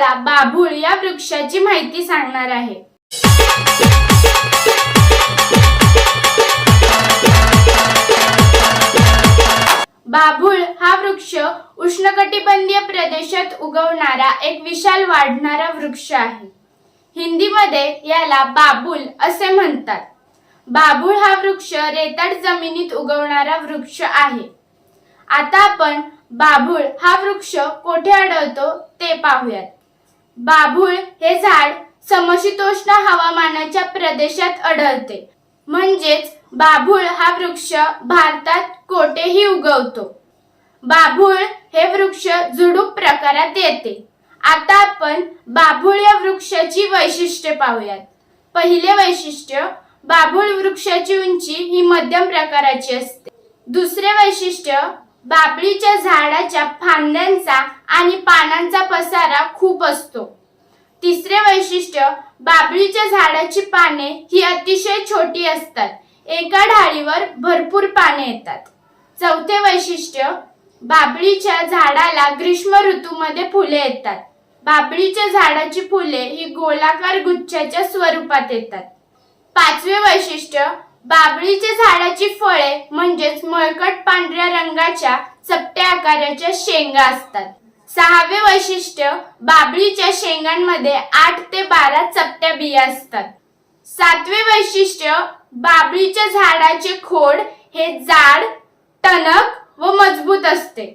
तुम्हाला बाभूळ या वृक्षाची माहिती सांगणार आहे. बाभूळ हा वृक्ष उष्णकटिबंधीय प्रदेशात उगवणारा एक विशाल वाढणारा वृक्ष आहे. हिंदीमध्ये याला बाबूल असे म्हणतात. बाभूळ हा वृक्ष रेताड जमिनीत उगवणारा वृक्ष आहे. आता आपण बाभूळ हा वृक्ष कोठे आढळतो ते पाहूयात. बाभूळ हे झाड समशीतोष्ण हवामानाच्या प्रदेशात आढळते. म्हणजेच बाभूळ हा वृक्ष भारतात कोठेही उगवतो. बाभूळ हे वृक्ष झुडूप प्रकारात येते. आता आपण बाभूळ या वृक्षाची वैशिष्ट्ये पाहूयात. पहिले वैशिष्ट्य बाभूळ वृक्षाची उंची ही मध्यम प्रकाराची असते. दुसरे वैशिष्ट्य बाबळीच्या झाडाच्या फांद्यांचा आणि पानांचा पसारा खूप असतो. तिसरे वैशिष्ट्य बाबळीच्या झाडाची पाने ही अतिशय छोटी असतात. एका ढाळीवर भरपूर पाने येतात. चौथे वैशिष्ट्य बाबळीच्या झाडाला ग्रीष्म ऋतूमध्ये फुले येतात. बाबळीच्या झाडाची फुले ही गोलाकार गुच्छाच्या स्वरूपात येतात. पाचवे वैशिष्ट्य बाबळीच्या झाडाची फळे म्हणजेच मळकट पांढऱ्या रंगाच्या चपट्या आकाराच्या शेंगा असतात. सहावे वैशिष्ट्य बाबळीच्या शेंगांमध्ये आठ ते बारा चपट्या बिया असतात. सातवे वैशिष्ट्य बाबळीच्या झाडाचे खोड हे जाड टणक व मजबूत असते.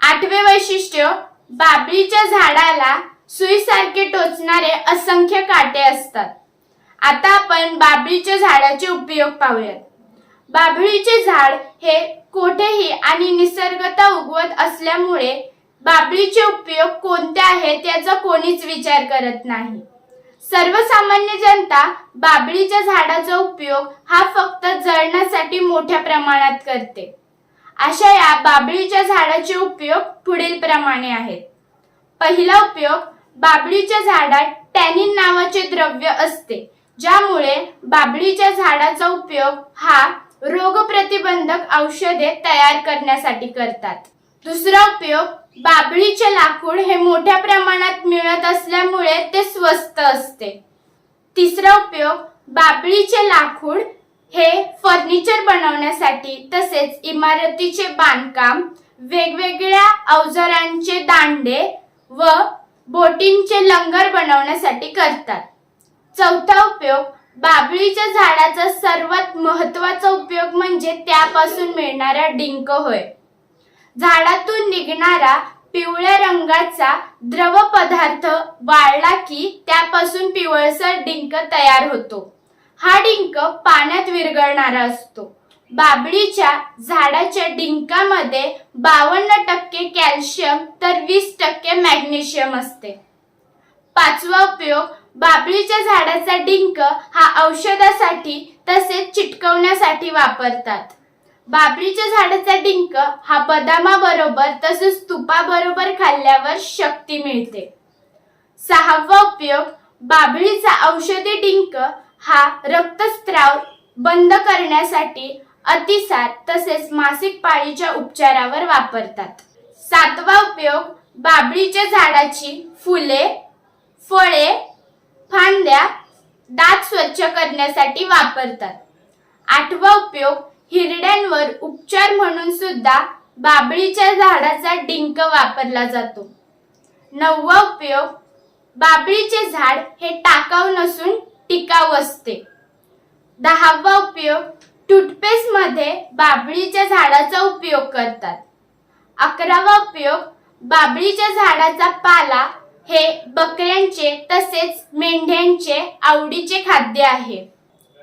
आठवे वैशिष्ट्य बाबळीच्या झाडाला सुईसारखे टोचणारे असंख्य काटे असतात. आता आपण बाभळीच्या झाडाचे उपयोग पाहूयात. बाभळीचे झाड हे कोठेही आणि निसर्गता उगवत असल्यामुळे बाभळीचे उपयोग कोणते आहेत याचा कोणीच विचार करत नाही. सर्वसामान्य जनता बाभळीच्या झाडाचा उपयोग हा फक्त जळण्यासाठी मोठ्या प्रमाणात करते. अशा या बाभळीच्या झाडाचे उपयोग पुढील प्रमाणे आहेत. पहिला उपयोग बाभळीच्या झाडात टॅनिन नावाचे द्रव्य असते. ज्यामुळे बाबळीच्या झाडाचा उपयोग हा रोगप्रतिबंधक औषधे तयार करण्यासाठी करतात. दुसरा उपयोग बाबळीचे लाकूड हे मोठ्या प्रमाणात मिळत असल्यामुळे ते स्वस्त असते. तिसरा उपयोग बाबळीचे लाकूड हे फर्निचर बनवण्यासाठी तसेच इमारतीचे बांधकाम वेगवेगळ्या अवजारांचे दांडे व बोटींचे लंगर बनवण्यासाठी करतात. चौथा उपयोग बाबळीच्या झाडाचा सर्वात महत्त्वाचा उपयोग म्हणजे त्यापासून मिळणारा डिंक होय. झाडातून निघणारा पिवळ्या रंगाचा द्रव पदार्थ वाळला की त्यापासून पिवळसर डिंक तयार होतो. हा डिंक पाण्यात विरघळणारा असतो. बाबळीच्या झाडाच्या डिंकामध्ये बावन्न टक्के कॅल्शियम तर वीस टक्के मॅग्नेशियम असते. पाचवा उपयोग बाबळीच्या झाडाचा डिंक हा औषधासाठी तसेच चिटकवण्यासाठी वापरतात. बाबळीच्या झाडाचा डिंक हा बदामाबरोबर तसेच तुपाबरोबर खाल्ल्यावर शक्ती मिळते. सहावा उपयोग बाबळीचा औषधी डिंक हा रक्तस्त्राव बंद करण्यासाठी अतिसार तसेच मासिक पाळीच्या उपचारावर वापरतात. सातवा उपयोग बाबळीच्या झाडाची फुले फळे दात स्वच्छ करण्यासाठी वापरतात. आठवा उपयोग हिरड्यांवर उपचार म्हणून सुद्धा बाबळीच्या झाडाचा डिंक वापरला जातो. नववा उपयोग बाबळीचे झाड हे टाकाऊ नसून टिकाऊ असते. दहावा उपयोग टूथपेस्टमध्ये झाडाचा उपयोग करतात. अकरावा उपयोग बाबळीच्या झाडाचा पाला हे बकऱ्यांचे तसेच मेंढ्यांचे आवडीचे खाद्य आहे.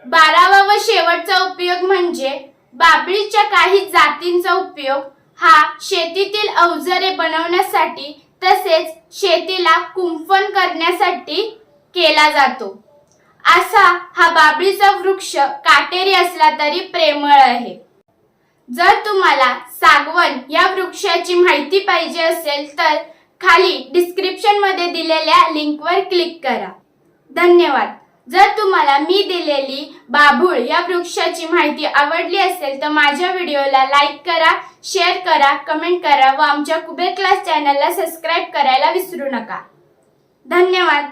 बारावा व शेवटचा उपयोग म्हणजे बाबळीच्या काही जातींचा उपयोग. हा शेतीतील अवजारे बनवण्यासाठी तसेच शेतीला कुंफण करण्यासाठी केला जातो. असा हा बाबळीचा वृक्ष काटेरी असला तरी प्रेमळ आहे. जर तुम्हाला सागवन या वृक्षाची माहिती पाहिजे असेल तर खाली डिस्क्रिप्शनमध्ये दिलेल्या लिंकवर क्लिक करा. धन्यवाद. जर तुम्हाला मी दिलेली बाभूळ या वृक्षाची माहिती आवडली असेल तर माझ्या व्हिडिओला लाईक करा शेअर करा कमेंट करा व आमच्या कुबेर क्लास चॅनलला सबस्क्राईब करायला विसरू नका. धन्यवाद.